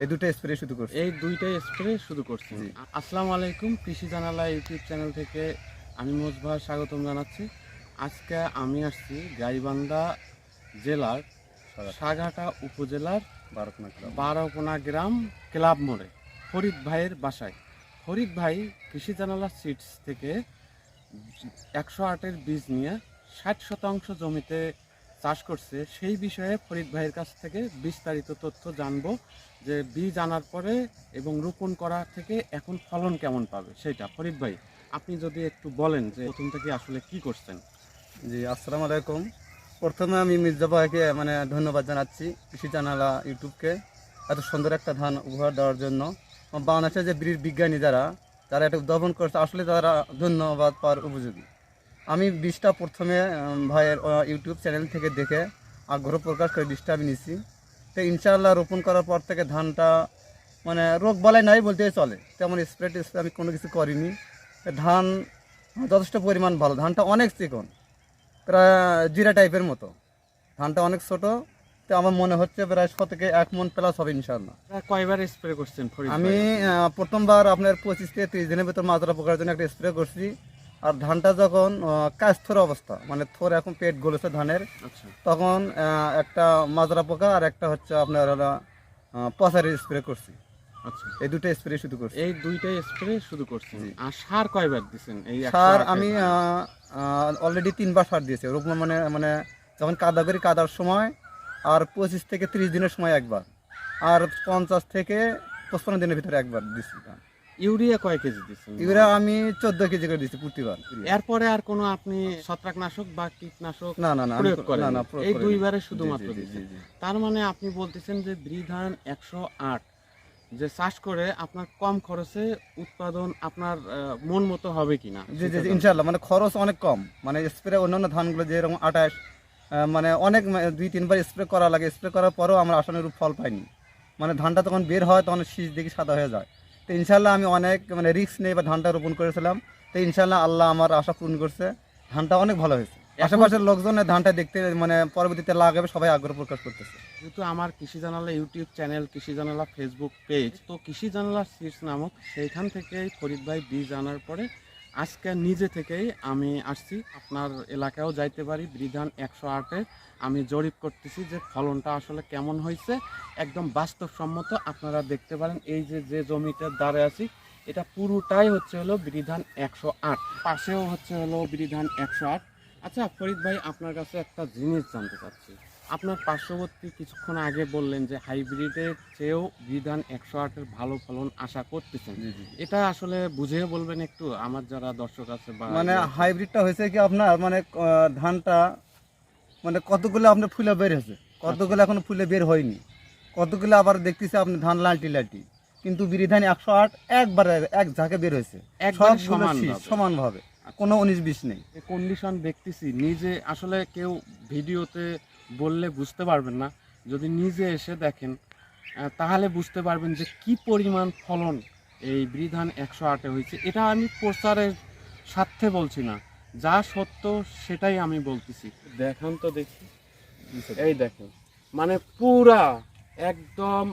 এই দুটো স্প্রে শুধু করছি এই দুইটাই স্প্রে শুধু করছেন জি। আসসালামু আলাইকুম কৃষি জানালা ইউটিউব চ্যানেল থেকে আমি মোজভা স্বাগতম জানাচ্ছি। আজকে আমি আসছি গাইবান্ধা জেলার সাঘাটা উপজেলার বারোকোনা গ্রাম ক্লাব মোড়ে ফরিদ ভাইয়ের বাসায়। ফরিদ ভাই কৃষি জানালা সিডস থেকে একশো আটের বীজ নিয়ে ষাট শতাংশ জমিতে চাষ করছে, সেই বিষয়ে ফরিদ ভাইয়ের কাছ থেকে বিস্তারিত তথ্য জানব যে বীজ আনার পরে এবং রোপণ করা থেকে এখন ফলন কেমন পাবে, সেটা। ফরিদ ভাই, আপনি যদি একটু বলেন যে প্রথম থেকে আসলে কি করছেন? জি, আসসালামু আলাইকুম। প্রথমে আমি মির্জা ভাইকে মানে ধন্যবাদ জানাচ্ছি কৃষি জানালা ইউটিউবকে এত সুন্দর একটা ধান উপহার দেওয়ার জন্য। বাংলাদেশের যে বীর বিজ্ঞানী যারা, তারা এটা উদ্ভাবন করছে। আসলে তারা ধন্যবাদ পাওয়ার উপযোগী। আমি বীজটা প্রথমে ভাইয়ের ইউটিউব চ্যানেল থেকে দেখে আগ্রহ প্রকাশ করে বীজটা আমি নিছি। তো ইনশাআল্লাহ রোপণ করার পর থেকে ধানটা মানে রোগ বলাই নাই বলতেই চলে। তেমন স্প্রে টেস্প্রে আমি কোনো কিছু করিনি। ধান যথেষ্ট পরিমাণ ভালো। ধানটা অনেক চিকন প্রায় জিরা টাইপের মতো। ধানটা অনেক ছোট তো আমার মনে হচ্ছে প্রায় থেকে এক মন প্লাস হবে ইনশাল্লাহ কয়বার স্প্রে করছেন? আমি প্রথমবার আপনার পঁচিশ থেকে তিরিশ দিনের ভিতর মাজরা পোকার জন্য একটা স্প্রে করছি। আর ধানটা যখন কাজ থোর অবস্থা মানে থোর এখন পেট গলেছে ধানের আচ্ছা। তখন একটা মাজরা পোকা আর একটা হচ্ছে আপনার পচারের স্প্রে করছি। আচ্ছা। এই দুটো স্প্রে শুধু করছি। এই দুইটাই স্প্রে শুধু করছেন? জি। আর সার কয়বার দিছেন এই সার আমি অলরেডি তিনবার সার দিয়েছি। রোপণ মানে মানে যখন কাদা করি কাদার সময় আর পঁচিশ থেকে তিরিশ দিনের সময় একবার। আর পঞ্চাশ থেকে পঁচপান্ন দিনের ভিতরে একবার দিচ্ছি ইউরিয়া কয় কেজি দিচ্ছেন ইউরিয়া আমি চোদ্দ কেজি করে দিচ্ছি প্রতিবার। এরপরে আর কোনো আপনি ছত্রাকনাশক বা কীটনাশক না না না প্রয়োগ করেন না এই দুইবারে শুধুমাত্র। তার মানে আপনি বলতেছেন যে বৃধান একশো আট যে চাষ করে আপনার কম খরচে উৎপাদন আপনার মন মতো হবে কিনা? জি জি ইনশাল্লাহ মানে খরচ অনেক কম। মানে স্প্রে অন্যান্য ধানগুলো যেরকম আঠাশ আহ, মানে অনেক দুই তিনবার স্প্রে করা লাগে। স্প্রে করার পরেও আমরা আশানুরূপ ফল পাইনি। মানে ধানটা তখন বের হয় তখন শীষ দেখি সাদা হয়ে যায়। তো ইনশাল্লাহ আমি অনেক মানে রিস্ক নিয়ে বা ধানটা রোপণ করেছিলাম। তো ইনশাল্লাহ আল্লাহ আমার আশা পূরণ করছে। ধানটা অনেক ভালো হয়েছে। আশেপাশের লোকজনের ধানটা দেখতে মানে পরবর্তীতে লাগাবে সবাই আগ্রহ প্রকাশ করতেছে। যেহেতু আমার কৃষি জানালা ইউটিউব চ্যানেল কৃষি জানালা ফেসবুক পেজ তো কৃষি জানালা শীর্ষ নামক সেইখান থেকে ফরিদ ভাই বীজ আনার পরে আজকে নিজে থেকেই আমি আসছি। আপনার এলাকায়ও যাইতে পারি, বিধান একশো আটে। আমি জরিপ করতেছি যে ফলনটা আসলে কেমন হয়েছে। একদম বাস্তবসম্মত আপনারা দেখতে পারেন, এই যে যে জমিটার দ্বারে আছি, এটা পুরোটাই হচ্ছে হলো বিধান একশো আট। পাশেও হচ্ছে হলো বিধান একশো আট। আচ্ছা ফরিদ ভাই, আপনার কাছে একটা জিনিস জানতে চাচ্ছি। আপনার পার্শ্ববর্তী কিছুক্ষণ আগে বললেন যে হাইব্রিডের চেয়েও বিধান একশো আটের ভালো ফলন আশা করতেছেন। এটা আসলে বুঝিয়ে বলবেন একটু? আমার যারা দর্শক আছে মানে হাইব্রিডটা হয়েছে কি আপনার মানে ধানটা মানে কতগুলো আপনার ফুলে বের হয়েছে? কতগুলো এখনও ফুলে বের হয়নি? কতগুলো আবার দেখতেছি আপনি ধান লালটি লালটি। কিন্তু বিরিধান একশো আট একবারে এক ঝাঁকে বের হয়েছে। সমান সমানভাবে। কোনো উনিশ বিশ নেই। কন্ডিশন দেখতেছি। নিজে আসলে কেউ ভিডিওতে বললে বুঝতে পারবেন না। যদি নিজে এসে দেখেন তাহলে বুঝতে পারবেন যে কি পরিমাণ ফলন এই বিধান একশো আটে হয়েছে। এটা আমি প্রচারের স্বার্থে বলছি না। যা সত্য সেটাই আমি বলতেছি। দেখান তো দেখি। এই দেখেন মানে পুরা একদম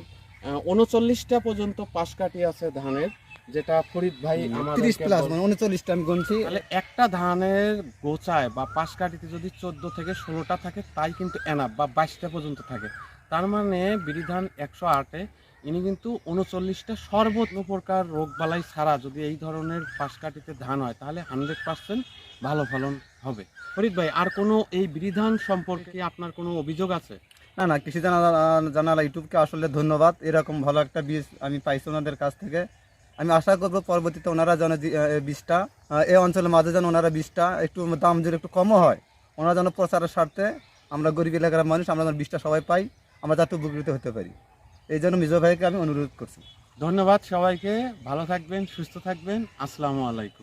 উনচল্লিশটা পর্যন্ত পাশ কাটি আছে ধানের যেটা ফরিদ ভাই তিরিশ প্লাস মানে উনচল্লিশটা আমি গুনছি। তাহলে একটা ধানের গোচায় বা পাশ কাটিতে যদি চোদ্দ থেকে ষোলোটা থাকে তাই কিন্তু এনাফ বা বাইশটা পর্যন্ত থাকে। তার মানে বিড়ি ধান একশো আটে ইনি কিন্তু উনচল্লিশটা সর্বত্র প্রকার রোগ বালাই ছাড়া যদি এই ধরনের পাশ কাটিতে ধান হয় তাহলে হান্ড্রেড পার্সেন্ট ভালো ফলন হবে। ফরিদ ভাই আর কোনো এই বিধান সম্পর্কে আপনার কোনো অভিযোগ আছে? না না কৃষি জানালা জানালা ইউটিউবকে আসলে ধন্যবাদ। এরকম ভালো একটা বীজ আমি পাইছি ওনাদের কাছ থেকে। আমি আশা করব পরবর্তীতে ওনারা যেন বিষটা এই অঞ্চলের মাঝে যেন ওনারা বীজটা একটু দাম যদি একটু কমও হয়, ওনারা যেন প্রচারের স্বার্থে আমরা গরিব এলাকার মানুষ, আমরা যেন বীজটা সবাই পাই, আমরা যাতে উপকৃত হতে পারি। এই জন্য মিজো ভাইকে আমি অনুরোধ করছি। ধন্যবাদ সবাইকে, ভালো থাকবেন, সুস্থ থাকবেন, আসসালামু আলাইকুম।